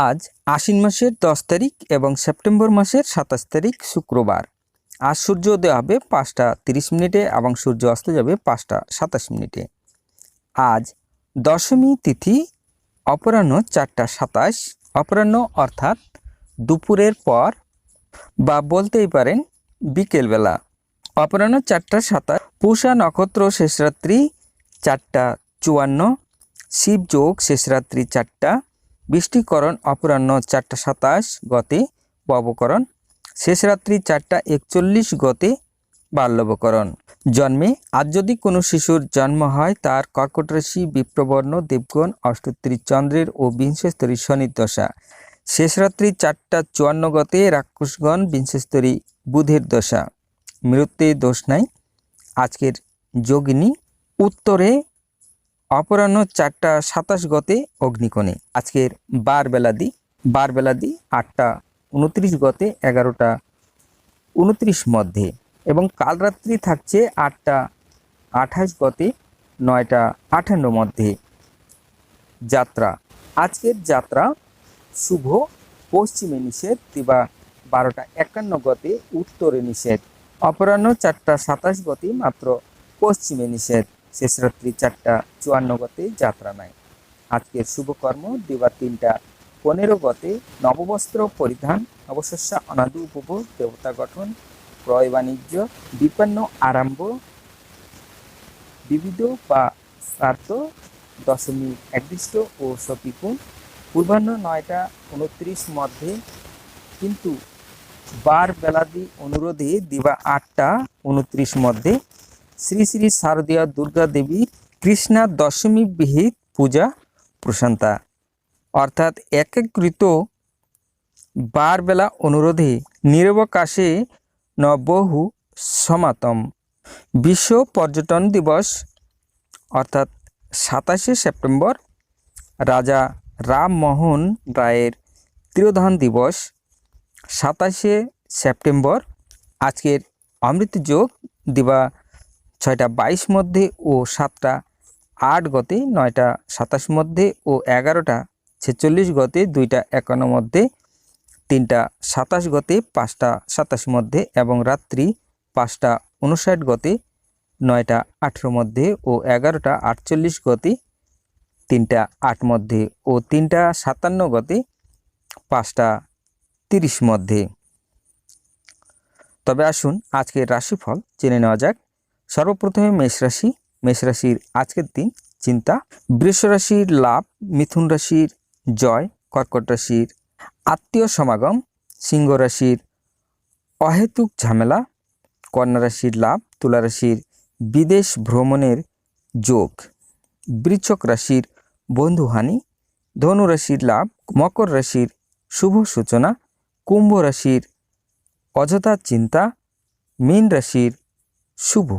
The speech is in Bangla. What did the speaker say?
আজ আশ্বিন মাসের দশ তারিখ এবং সেপ্টেম্বর মাসের সাতাশ তারিখ শুক্রবার। আজ সূর্য উদয় হবে পাঁচটা তিরিশ মিনিটে এবং সূর্য অস্ত যাবে পাঁচটা সাতাশ মিনিটে। আজ দশমী তিথি, অপরাহ্ন চারটা সাতাশ। অপরাহ্ন অর্থাৎ দুপুরের পর বা বলতেই পারেন বিকেলবেলা। অপরাহ্ন চারটা সাতাশ। পূষা নক্ষত্র শেষরাত্রি চারটা চুয়ান্ন। শিবযোগ শেষরাত্রি চারটা। বৃষ্টিকরণ অপরাহ্ন চারটা সাতাশ গতে ববকরণ শেষ রাত্রি চারটা একচল্লিশ গতে, বাল্যবকরণ। জন্মে আজ যদি কোনো শিশুর জন্ম হয়, তার কর্কট রাশি বিপ্রবর্ণ দেবগণ অষ্টোত্তরী চন্দ্রের ও বিংশস্তরী শনির দশা। শেষ রাত্রি চারটা চুয়ান্ন গতে রাক্ষসগণ, বিংশস্তরী বুধের দশা। মৃত্যুতে দোষ নাই। আজকের যোগিনী উত্তরে অপরাহ্ন চারটা সাতাশ গতে অগ্নিকোণে। আজকের বার বেলাদি বার বেলাদি আটটা উনত্রিশ গতে এগারোটা উনত্রিশ মধ্যে। এবং কাল রাত্রি থাকছে আটটা আঠাশ গতে নয়টা আঠান্ন মধ্যে। যাত্রা। আজকের যাত্রা শুভ, পশ্চিমে নিষেধ কিংবা বারোটা একান্ন গতে উত্তরে নিষেধ। অপরাহ্ন চারটা সাতাশ গতে মাত্র পশ্চিমে নিষেধ। শেষ রাত্রি চারটা চুয়ান্ন গতে যাত্রা নাই আজকের শুভকর্ম দিবা তিনটা পনেরো গতে নববস্ত্র পরিধান নবশস্যা অনাদু উপভোগ, দেবতা গঠন, ক্রয় বাণিজ্য, বিপন্ন আরম্ভ, বিবিধ বা স্বার্থ, দশমী একদৃষ্ট ও সপিকুণ পূর্বাহ্ন নয়টা উনত্রিশ মধ্যে কিন্তু বার বেলাদি অনুরোধে দিবা আটটা উনত্রিশ মধ্যে শ্রী শ্রী শারদীয়া দুর্গা দেবীর কৃষ্ণা দশমী বিহিত পূজা প্রশান্তা। অর্থাৎ একীকৃত বারবেলা অনুরোধে নিরবকাশে নবহু সমাতম। বিশ্ব পর্যটন দিবস, অর্থাৎ সাতাশে সেপ্টেম্বর, রাজা রামমোহন রায়ের তিরোধান দিবস, সাতাশে সেপ্টেম্বর, আজকের অমৃত যোগ দিবা ছয়টা বাইশ মধ্যে ও সাতটা আট গতে নয়টা সাতাশ মধ্যে ও এগারোটা ছেচল্লিশ গতে দুইটা একান্ন মধ্যে তিনটা সাতাশ গতে পাঁচটা সাতাশ মধ্যে এবং রাত্রি পাঁচটা উনষাট গতে নয়টা আঠেরো মধ্যে ও এগারোটা আটচল্লিশ গতে তিনটা আট মধ্যে ও তিনটা সাতান্ন গতে পাঁচটা তিরিশ মধ্যে। তবে আসুন আজকের রাশিফল জেনে নেওয়া যাক। সর্বপ্রথমে মেষ রাশি, মেষ রাশির আজকের দিন চিন্তা। বৃষ রাশির লাভ, মিথুন রাশির জয়, কর্কট রাশির আত্মীয় সমাগম, সিংহ রাশির অহেতুক ঝামেলা, কন্যা রাশির লাভ, তুলা রাশির বিদেশ ভ্রমণের যোগ। বৃচ্ছক রাশির বন্ধুহানি, ধনু রাশির লাভ, মকর রাশির শুভ সূচনা, কুম্ভ রাশির অযথা চিন্তা, মীন রাশির শুভ